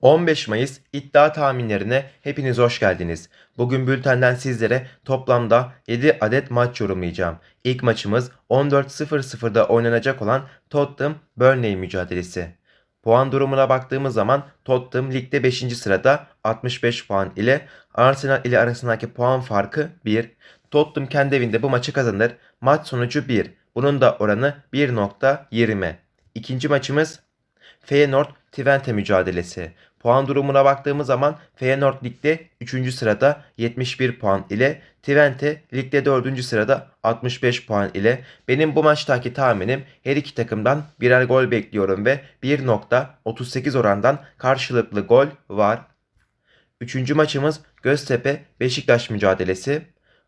15 Mayıs iddia tahminlerine hepiniz hoş geldiniz. Bugün bültenden sizlere toplamda 7 adet maç yorumlayacağım. İlk maçımız 14.00'da oynanacak olan Tottenham Burnley mücadelesi. Puan durumuna baktığımız zaman Tottenham ligde 5. sırada 65 puan ile Arsenal ile arasındaki puan farkı 1. Tottenham kendi evinde bu maçı kazanır. Maç sonucu 1. Bunun da oranı 1.20. İkinci maçımız Feyenoord Twente mücadelesi. Puan durumuna baktığımız zaman Feyenoord ligde 3. sırada 71 puan ile Twente ligde 4. sırada 65 puan ile benim bu maçtaki tahminim her iki takımdan birer gol bekliyorum ve 1.38 orandan karşılıklı gol var. Üçüncü maçımız Göztepe Beşiktaş mücadelesi.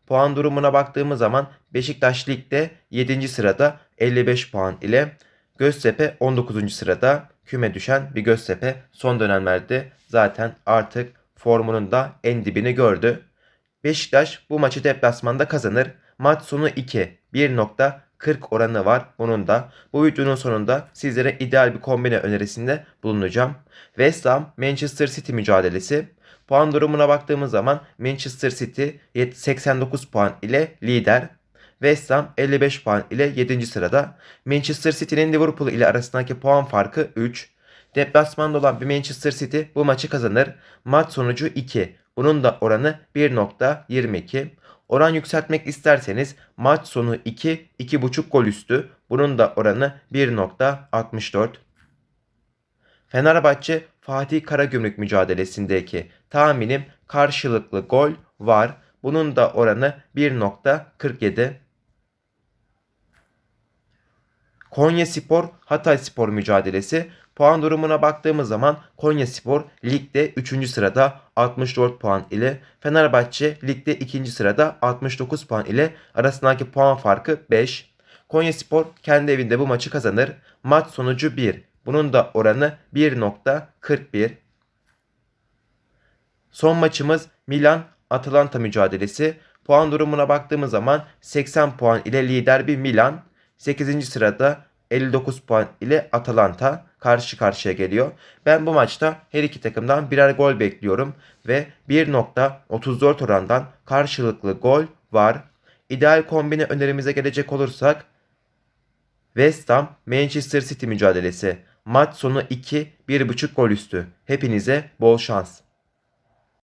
Puan durumuna baktığımız zaman Beşiktaş ligde 7. sırada 55 puan ile Göztepe 19. sırada küme düşen bir Göztepe son dönemlerde zaten artık formunun da en dibini gördü. Beşiktaş bu maçı deplasmanda kazanır. Maç sonu 2. 1.40 oranı var bunun da. Bu videonun sonunda sizlere ideal bir kombine önerisinde bulunacağım. West Ham Manchester City mücadelesi. Puan durumuna baktığımız zaman Manchester City 89 puan ile lider. West Ham 55 puan ile 7. sırada. Manchester City'nin Liverpool ile arasındaki puan farkı 3. Deplasmanda olan bir Manchester City bu maçı kazanır. Maç sonucu 2. Bunun da oranı 1.22. Oran yükseltmek isterseniz maç sonu 2, 2.5 gol üstü. Bunun da oranı 1.64. Fenerbahçe Fatih Karagümrük mücadelesindeki tahminim karşılıklı gol var. Bunun da oranı 1.47. Konya Spor Hatay Spor mücadelesi. Puan durumuna baktığımız zaman Konya Spor ligde 3. sırada 64 puan ile Fenerbahçe ligde 2. sırada 69 puan ile arasındaki puan farkı 5. Konya Spor kendi evinde bu maçı kazanır. Maç sonucu 1. Bunun da oranı 1.41. Son maçımız Milan Atalanta mücadelesi. Puan durumuna baktığımız zaman 80 puan ile lider bir Milan 8. sırada 59 puan ile Atalanta karşı karşıya geliyor. Ben bu maçta her iki takımdan birer gol bekliyorum ve 1.34 orandan karşılıklı gol var. İdeal kombine önerimize gelecek olursak West Ham Manchester City mücadelesi. Maç sonu 2 1.5 gol üstü. Hepinize bol şans.